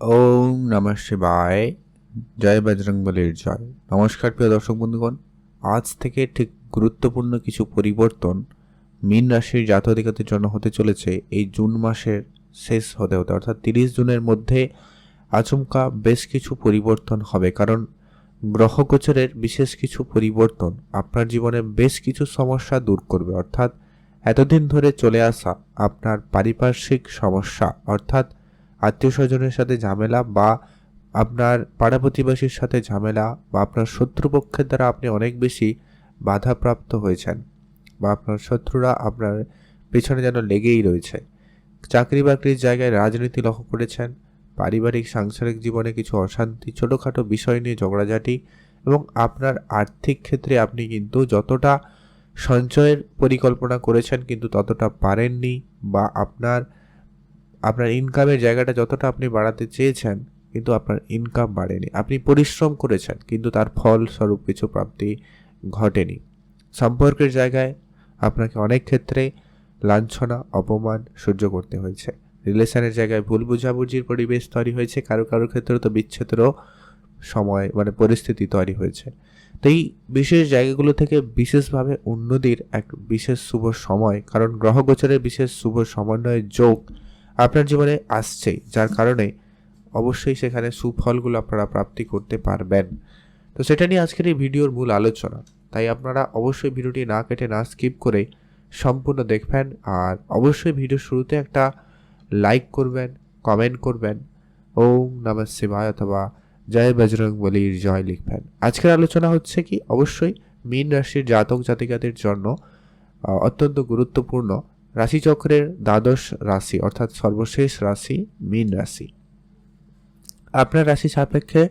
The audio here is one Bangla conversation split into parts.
ওম নমঃ শিবায়। জয় বজরংবলীর জয়। নমস্কার, প্রিয় দর্শক বন্ধুগণ। আজ থেকে ঠিক গুরুত্বপূর্ণ কিছু পরিবর্তন মীন রাশির জাতধিকাতের জন্য হতে চলেছে। এই জুন মাসের শেষ হতে হতে, অর্থাৎ তিরিশ জুনের মধ্যে আচমকা বেশ কিছু পরিবর্তন হবে। কারণ গ্রহগোচরের বিশেষ কিছু পরিবর্তন আপনার জীবনে বেশ কিছু সমস্যা দূর করবে। অর্থাৎ এতদিন ধরে চলে আসা আপনার পারিপার্শ্বিক সমস্যা, অর্থাৎ আত্মীয় স্বজনের সাথে ঝামেলা বা আপনার পাড়া প্রতিবেশীর সাথে ঝামেলা বা আপনার শত্রুপক্ষের দ্বারা আপনি অনেক বেশি বাধাপ্রাপ্ত হয়েছেন বা আপনার শত্রুরা আপনার পেছনে যেন লেগেই রয়েছে। চাকরি বাকরির জায়গায় রাজনীতি লক্ষ্য করেছেন, পারিবারিক, সাংসারিক জীবনে কিছু অশান্তি, ছোটোখাটো বিষয় নিয়ে ঝগড়াঝাটি এবং আপনার আর্থিক ক্ষেত্রে আপনি কিন্তু যতটা সঞ্চয়ের পরিকল্পনা করেছেন কিন্তু ততটা পারেননি বা আপনার আপনার ইনকামের জায়গাটা যতটা আপনি বাড়াতে চেয়েছেন, কিন্তু আপনার ইনকাম বাড়েনি। আপনি পরিশ্রম করেছেন, কিন্তু তার ফলস্বরূপ কিছু প্রাপ্তি ঘটেনি। সম্পর্কের জায়গায় আপনাকে অনেক ক্ষেত্রে লাঞ্ছনা, অপমান সহ্য করতে হয়েছে। রিলেশনের জায়গায় ভুল বুঝাবুঝির পরিবেশ তৈরি হয়েছে, কারও কারও ক্ষেত্রে তো বিচ্ছেদেরও সময় মানে পরিস্থিতি তৈরি হয়েছে। তো এই বিশেষ জায়গাগুলো থেকে বিশেষভাবে উন্নতির এক বিশেষ শুভ সময়, কারণ গ্রহগোচরের বিশেষ শুভ সমন্বয়ের যোগ আপনার জীবনে আসছেই, যার কারণে অবশ্যই সেখানে সুফলগুলো আপনারা প্রাপ্তি করতে পারবেন। তো সেটা নিয়ে আজকের এই ভিডিওর মূল আলোচনা। তাই আপনারা অবশ্যই ভিডিওটি না কেটে, না স্কিপ করে সম্পূর্ণ দেখবেন আর অবশ্যই ভিডিও শুরুতে একটা লাইক করবেন, কমেন্ট করবেন। ওম নমঃ শিবায় অথবা জয় বজরং বলির জয় লিখবেন। আজকের আলোচনা হচ্ছে কি? অবশ্যই মীন রাশির জাতক জাতিকাদের জন্য অত্যন্ত গুরুত্বপূর্ণ রাশিচক্রের দ্বাদশ রাশি, অর্থাৎ সর্বশেষ রাশি, মীন রাশি। আপনার রাশি সাপেক্ষে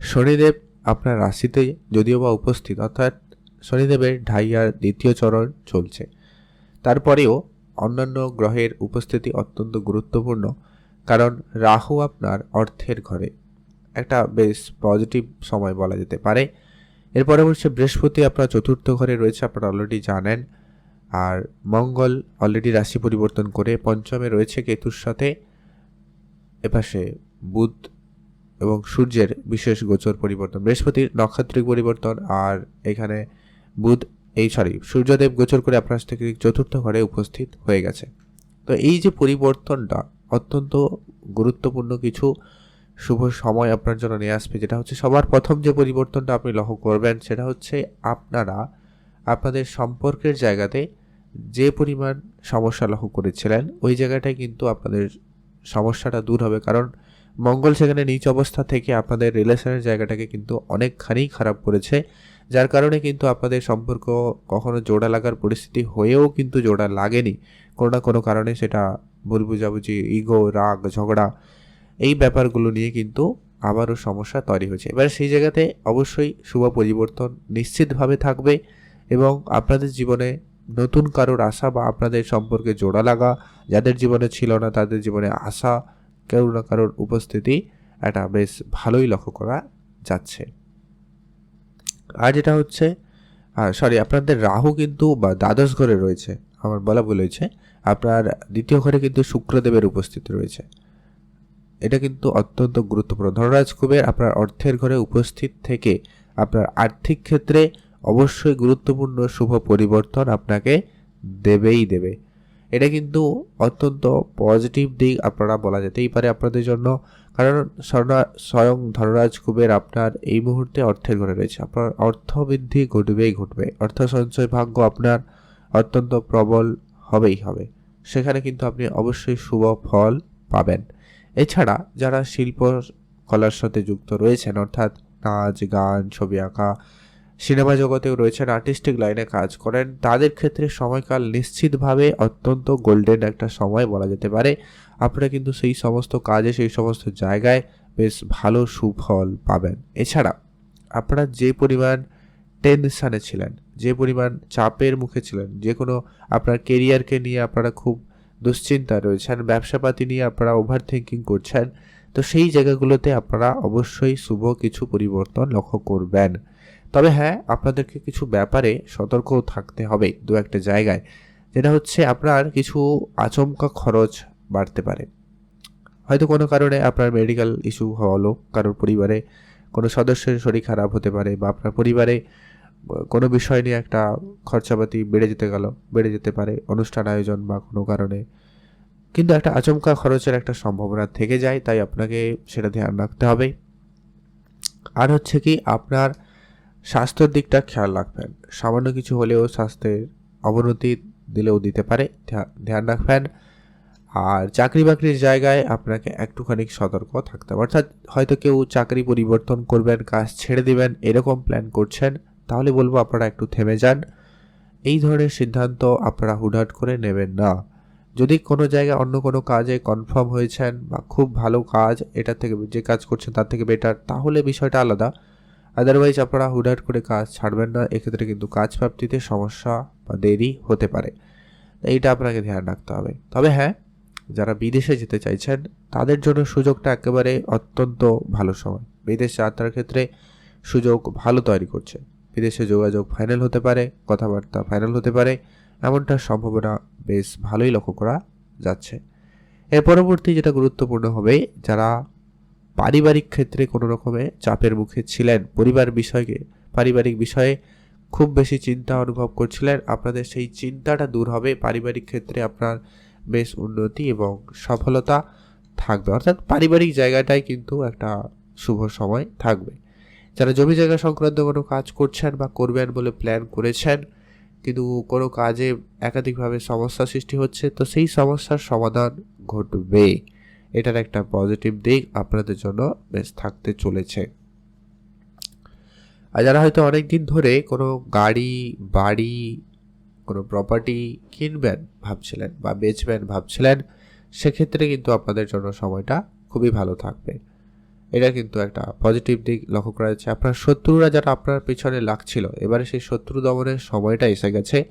শনিদেব আপনার রাশিতে যদিও বা উপস্থিত, অর্থাৎ শনিদেবের ঢাইয়ার দ্বিতীয় চরণ চলছে। তারপরেও অন্যান্য গ্রহের উপস্থিতি অত্যন্ত গুরুত্বপূর্ণ, কারণ রাহু আপনার অর্থের ঘরে। একটা বেশ পজিটিভ সময় বলা যেতে পারে। এরপরে হচ্ছে বৃহস্পতি আপনার চতুর্থ ঘরে রয়েছে, আপনারা অলরেডি জানেন। আর মঙ্গল অলরেডি রাশি পরিবর্তন করে পঞ্চমে রয়েছে কেতুর সাথে। এপাশে বুধ এবং সূর্যের বিশেষ গোচর পরিবর্তন। বৃহস্পতির নক্ষত্রিক পরিবর্তন আর এখানে বুধ, এই সরি সূর্যদেব গোচর করে আপনার থেকে চতুর্থ ঘরে উপস্থিত হয়ে গেছে। তো এই যে পরিবর্তনটা অত্যন্ত গুরুত্বপূর্ণ কিছু শুভ সময় আপনার জন্য নিয়ে আসবে, যেটা হচ্ছে সবার প্রথম যে পরিবর্তনটা আপনি লক্ষ্য করবেন, সেটা হচ্ছে আপনারা আপনাদের সম্পর্কের জায়গাতে যে পরিমাণ সমস্যা লক্ষ্য করেছিলেন, ওই জায়গাটায় কিন্তু আপনাদের সমস্যাটা দূর হবে। কারণ মঙ্গল সেখানে নিচ অবস্থা থেকে আপনাদের রিলেশনের জায়গাটাকে কিন্তু অনেকখানি খারাপ করেছে। যার কারণে কিন্তু আপনাদের সম্পর্ক কখনো জোড়া লাগার পরিস্থিতি হয়েও কিন্তু জোড়া লাগেনি। কোনো না কোনো কারণে সেটা ভুল বুঝাবুঝি, ইগো, রাগ, ঝগড়া, এই ব্যাপারগুলো নিয়ে কিন্তু আবারও সমস্যা তৈরি হয়েছে। এবার সেই জায়গাতে অবশ্যই শুভ পরিবর্তন নিশ্চিতভাবে থাকবে। এবং আপনাদের জীবনে নতুন কারোর আশা বা আপনাদের সম্পর্কে জোড়া লাগা, যাদের জীবনে ছিল না, তাদের জীবনে আশা, কেউ না কারোর উপস্থিতি একটা বেশ ভালোই লক্ষ্য করা যাচ্ছে। আর যেটা হচ্ছে সরি আপনাদের রাহু কিন্তু বা দ্বাদশ ঘরে রয়েছে, আমার বলা ভুল হয়েছে। আপনার দ্বিতীয় ঘরে কিন্তু শুক্রদেবের উপস্থিতি রয়েছে। এটা কিন্তু অত্যন্ত গুরুত্বপূর্ণ। ধনরাজ কুবের আপনার অর্থের ঘরে উপস্থিত থেকে আপনার আর্থিক ক্ষেত্রে অবশ্যই গুরুত্বপূর্ণ শুভ পরিবর্তন আপনাকে দেবেই দেবে। এটা কিন্তু অত্যন্ত পজিটিভ দিক আপনারা বলা যেতেই পারে আপনাদের জন্য। কারণ স্বয়ং ধনরাজ কুবের আপনার এই মুহূর্তে অর্থের ঘরে রয়েছে। আপনার অর্থবৃদ্ধি ঘটবেই ঘটবে। অর্থ সঞ্চয় ভাগ্য আপনার অত্যন্ত প্রবল হবেই হবে। সেখানে কিন্তু আপনি অবশ্যই শুভ ফল পাবেন। এছাড়া যারা শিল্প কলার সাথে যুক্ত রয়েছেন, অর্থাৎ নাচ, গান, ছবি আঁকা সিনেমা জগতেও রয়েছেন আর্টিস্টিক লাইনে কাজ করেন। তাদের ক্ষেত্রে সময়কাল নিশ্চিতভাবে অত্যন্ত গোল্ডেন একটা সময় বলা যেতে পারে। আপনারা কিন্তু সেই সমস্ত কাজে, সেই সমস্ত জায়গায় বেশ ভালো সুফল পাবেন। এছাড়া আপনারা যে পরিমাণ টেনশানে ছিলেন, যে পরিমাণ চাপের মুখে ছিলেন, যে কোনো আপনার কেরিয়ারকে নিয়ে আপনারা খুব দুশ্চিন্তা রয়েছেন, ব্যবসাপাতি নিয়ে আপনারা ওভার থিঙ্কিং করছেন তো সেই জায়গাগুলোতে আপনারা অবশ্যই শুভ কিছু পরিবর্তন লক্ষ্য করবেন। তবে হ্যাঁ আপনাদেরকে কিছু ব্যাপারে সতর্ক থাকতে হবে দু একটা জায়গায়, যেটা হচ্ছে আপনার কিছু আচমকা খরচ বাড়তে পারে। হয়তো কোনো কারণে আপনার মেডিকেল ইস্যু হলো, কারোর পরিবারে কোনো সদস্যের শরীর খারাপ হতে পারে বা আপনার পরিবারে কোনো বিষয় নিয়ে একটা খরচাপাতি বেড়ে যেতে গেল, বেড়ে যেতে পারে, অনুষ্ঠান আয়োজন বা কোনো কারণে। কিন্তু একটা আচমকা খরচের একটা সম্ভাবনা থেকে যায়, তাই আপনাকে সেটা ধ্যান রাখতে হবে। আর হচ্ছে কি, আপনার স্বাস্থ্যের দিকটা খেয়াল রাখবেন। সামান্য কিছু হলেও স্বাস্থ্যের অবনতি দিলেও দিতে পারে ধ্যান রাখবেন। আর চাকরি বাকরির জায়গায় আপনাকে একটুখানি সতর্ক থাকতে হবে। অর্থাৎ হয়তো কেউ চাকরি পরিবর্তন করবেন, কাজ ছেড়ে দেবেন, এরকম প্ল্যান করছেন, তাহলে বলব আপনারা একটু থেমে যান। এই ধরনের সিদ্ধান্ত আপনারা হুটহাট করে নেবেন না। যদি কোনো জায়গায় অন্য কোনো কাজে কনফার্ম হয়েছেন বা খুব ভালো কাজ, এটা থেকে যে কাজ করছেন তার থেকে বেটার তাহলে বিষয়টা আলাদা। আদারওয়াইজ আপনারা হুটহাট করে কাজ ছাড়বেন না, এক্ষেত্রে কিন্তু কাজ প্রাপ্তিতে সমস্যা বা দেরি হতে পারে। এইটা আপনাকে ধ্যান রাখতে হবে। তবে হ্যাঁ যারা বিদেশে যেতে চাইছেন, তাদের জন্য সুযোগটা একেবারে অত্যন্ত ভালো সময়। বিদেশ যাত্রার ক্ষেত্রে সুযোগ ভালো তৈরি করছে। বিদেশে যোগাযোগ ফাইনাল হতে পারে, কথাবার্তা ফাইনাল হতে পারে এমনটা সম্ভাবনা বেশ ভালোই লক্ষ্য করা যাচ্ছে। এর পরবর্তী যেটা গুরুত্বপূর্ণ হবে, যারা পারিবারিক ক্ষেত্রে কোনো রকমে চাপের মুখে ছিলেন, পরিবার বিষয়কে, পারিবারিক বিষয়ে খুব বেশি চিন্তা অনুভব করছিলেন, আপনাদের সেই চিন্তাটা দূর হবে। পারিবারিক ক্ষেত্রে আপনার বেশ উন্নতি এবং সফলতা থাকবে। অর্থাৎ পারিবারিক জায়গাটাই কিন্তু একটা শুভ সময় থাকবে। যারা জমি জায়গা সংক্রান্ত কোনো কাজ করছেন বা করবেন বলে প্ল্যান করেছেন কিন্তু কোনো কাজে একাধিকভাবে সমস্যা সৃষ্টি হচ্ছে, তো সেই সমস্যার সমাধান ঘটবে। এটার একটা পজিটিভ দিক আপনাদের জন্য বেশ থাকতে চলেছে। আর যারা হয়তো অনেক দিন ধরে কোনো গাড়ি, বাড়ি, কোনো প্রপার্টি কিনবেন ভাবছিলেন বা বেচবেন ভাবছিলেন, সেক্ষেত্রে কিন্তু আপনাদের জন্য সময়টা খুবই ভালো থাকবে। এটা কিন্তু একটা পজিটিভ দিক লক্ষ্য করা যাচ্ছে। আপনার শত্রুরা যারা আপনার পেছনে লাগছিল, এবারে সেই শত্রু দমনের সময়টা এসে গেছে।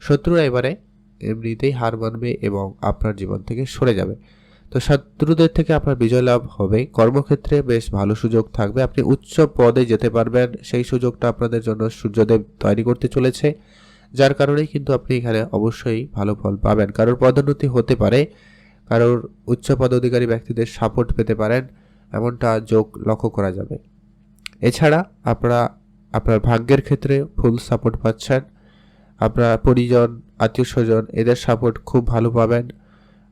শত্রুরা এবারে এমনিতেই হার মানবে এবং আপনার জীবন থেকে সরে যাবে। তো শত্রুদের থেকে আপনার বিজয় লাভ হবে। কর্মক্ষেত্রে বেশ ভালো সুযোগ থাকবে। আপনি উচ্চ পদে যেতে পারবেন। সেই সুযোগটা আপনাদের জন্য সূর্যদেব তৈরি করতে চলেছে। যার কারণেই কিন্তু আপনি এখানে অবশ্যই ভালো ফল পাবেন। কারোর পদোন্নতি হতে পারে। কারোর উচ্চ পদাধিকারী ব্যক্তিদের সাপোর্ট পেতে পারেন। এমনটা যোগ লক্ষ্য করা যাবে। এছাড়া আপনারা, আপনার ভাগ্যের ক্ষেত্রে ফুল সাপোর্ট পাচ্ছেন। আপনার পরিজন, আত্মীয় স্বজন, এদের সাপোর্ট খুব ভালো পাবেন।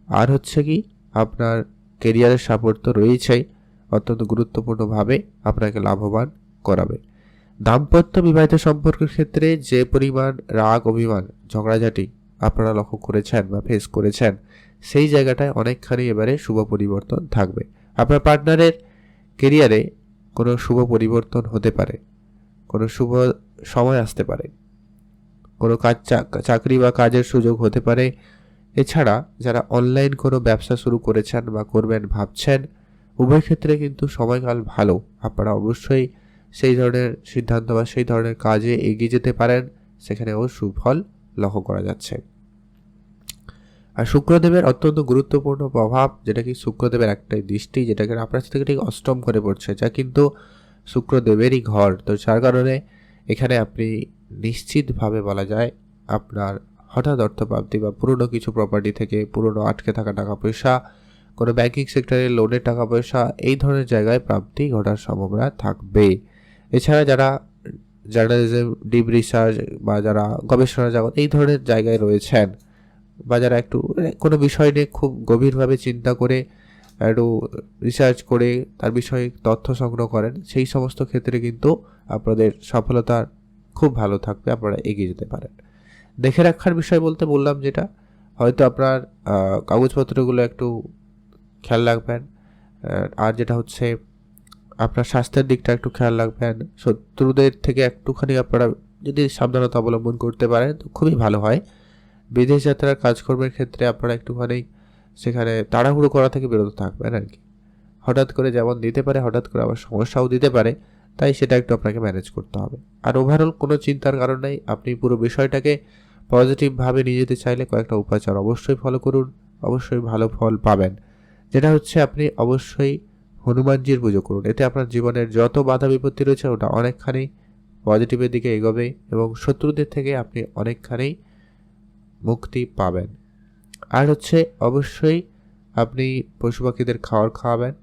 আর হচ্ছে কি, আপনার কেরিয়ারের সাপোর্ট তো রয়েছেই, অত্যন্ত গুরুত্বপূর্ণভাবে আপনাকে লাভবান করাবে। দাম্পত্য বিবাহিত সম্পর্কের ক্ষেত্রে যে পরিমাণ রাগ, অভিমান, ঝগড়াঝাটি আপনারা লক্ষ্য করেছেন বা ফেস করেছেন, সেই জায়গাটায় অনেকখানি এবারে শুভ পরিবর্তন থাকবে। আপনার পার্টনারের কেরিয়ারে কোনো শুভ পরিবর্তন হতে পারে, কোনো শুভ সময় আসতে পারে, কোনো কাজ চাকরি বা কাজের সুযোগ হতে পারে। এছাড়া যারা অনলাইন কোনো ব্যবসা শুরু করেছেন বা করবেন ভাবছেন, উভয় ক্ষেত্রে কিন্তু সময়কাল ভালো। আপনারা অবশ্যই সেই ধরনের সিদ্ধান্ত বা সেই ধরনের কাজে এগিয়ে যেতে পারেন। সেখানেও সুফল লক্ষ্য করা যাচ্ছে। আর শুক্রদেবের অত্যন্ত গুরুত্বপূর্ণ প্রভাব যেটা কি শুক্রদেবের একটাই দৃষ্টি, যেটাকে আপনার থেকে ঠিক অষ্টম করে পড়ছে, যা কিন্তু শুক্রদেবেরই ঘর। তো যার কারণে এখানে আপনি নিশ্চিতভাবে বলা যায় আপনার হঠাৎ অর্থপ্রাপ্তি বা পুরনো কিছু প্রপার্টি থেকে পুরনো আটকে থাকা টাকা পয়সা, কোনো ব্যাঙ্কিং সেক্টরে লোনের টাকা পয়সা, এই ধরনের জায়গায় প্রাপ্তি ঘটার সম্ভাবনা থাকবে। এছাড়া যারা জার্নালিজম ডিপ রিসার্চ বা যারা গবেষণা জগৎ, এই ধরনের জায়গায় রয়েছেন বা যারা একটু কোনো বিষয় নিয়ে খুব গভীরভাবে চিন্তা করে, একটু রিসার্চ করে তার বিষয়ে তথ্য সংগ্রহ করেন, সেই সমস্ত ক্ষেত্রে কিন্তু আপনাদের সফলতা খুব ভালো থাকবে, আপনারা এগিয়ে যেতে পারেন। দেখে রাখার বিষয় বলতে বললাম যেটা, হয়তো আপনার কাগজপত্রগুলো একটু খেয়াল রাখবেন আর যেটা হচ্ছে আপনার স্বাস্থ্যের দিকটা একটু খেয়াল রাখবেন, শত্রুদের থেকে একটুখানি আপনারা যদি সাবধানতা অবলম্বন করতে পারেন, তো খুবই ভালো হয়। বিদেশ যাত্রার কাজকর্মের ক্ষেত্রে আপনারা একটুখানি সেখানে তাড়াহুড়ো করা থেকে বিরত থাকবেন আর কি। হঠাৎ করে যেমন দিতে পারে, হঠাৎ করে আবার সমস্যাও দিতে পারে, তাই সেটা একটু আপনাকে ম্যানেজ করতে হবে। আর ওভারঅল কোনো চিন্তার কারণ নেই, আপনি পুরো বিষয়টাকে পজিটিভভাবে নিয়ে যেতে চাইলে কয়েকটা উপাচার অবশ্যই ফলো করুন, অবশ্যই ভালো ফল পাবেন। যেটা হচ্ছে আপনি অবশ্যই হনুমানজির পুজো করুন, এতে আপনার জীবনের যত বাধা বিপত্তি রয়েছে ওটা অনেকখানি পজিটিভের দিকে এগোবে এবং শত্রুদের থেকে আপনি অনেকখানি মুক্তি পাবেন। আর হচ্ছে অবশ্যই আপনি পশু পাখিদের খাওয়ার খাওয়াবেন,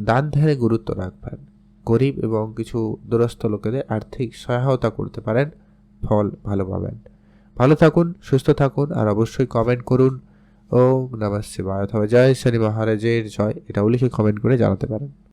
দান ধ্যানে গুরুত্ব রাখবেন। গরিব এবং কিছু দুরস্থ লোকেদের আর্থিক সহায়তা করতে পারেন, ফল ভালো পাবেন। ভালো থাকুন, সুস্থ থাকুন, আর অবশ্যই কমেন্ট করুন। ও নমঃ শিবায় অথবা জয় শনি মহারাজের জয় এটাও লিখে কমেন্ট করে জানাতে পারেন।